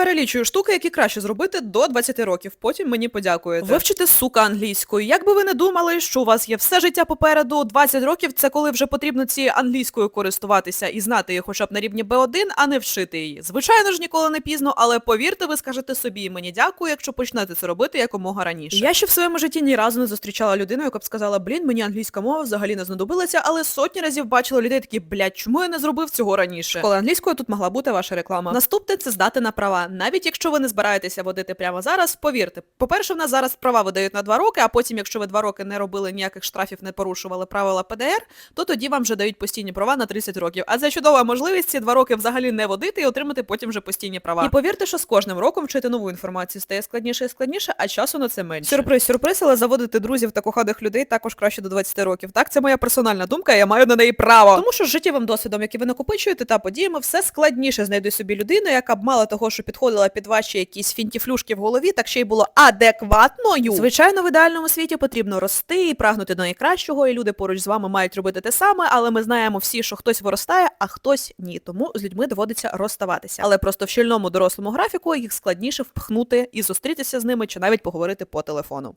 Перелічую штуки, які краще зробити до 20 років. Потім мені подякуєте. Вивчити сука англійською. Як би ви не думали, що у вас є все життя попереду, 20 років це коли вже потрібно цією англійською користуватися і знати її хоча б на рівні B1, а не вшити її. Звичайно ж, ніколи не пізно, але повірте, ви скажете собі і мені дякую, якщо почнете це робити якомога раніше. Я ще в своєму житті ні разу не зустрічала людину, яка б сказала, блін, мені англійська мова взагалі не знадобилася, але сотні разів бачила людей такі, блядь, чому я не зробив цього раніше? Школа англійської тут могла бути ваша реклама. Наступне це здати на права. Навіть якщо ви не збираєтеся водити прямо зараз, повірте. По-перше, в нас зараз права видають на два роки, а потім, якщо ви два роки не робили ніяких штрафів, не порушували правила ПДР, то тоді вам вже дають постійні права на 30 років. А це чудова можливість ці два роки взагалі не водити і отримати потім вже постійні права. І повірте, що з кожним роком вчити нову інформацію стає складніше і складніше, а часу на це менше. Сюрприз, сюрприз, але заводити друзів та коханих людей також краще до 20 років. Так, це моя персональна думка, я маю на неї право. Тому що з життєвим досвідом, який ви накопичуєте та подіями, все складніше знайти собі людину, яка б мало того, що підходила під ваші якісь фінтіфлюшки в голові, так ще й було адекватною. Звичайно, в ідеальному світі потрібно рости і прагнути до найкращого, і люди поруч з вами мають робити те саме, але ми знаємо всі, що хтось виростає, а хтось ні. Тому з людьми доводиться розставатися. Але просто в щільному дорослому графіку їх складніше впхнути і зустрітися з ними чи навіть поговорити по телефону.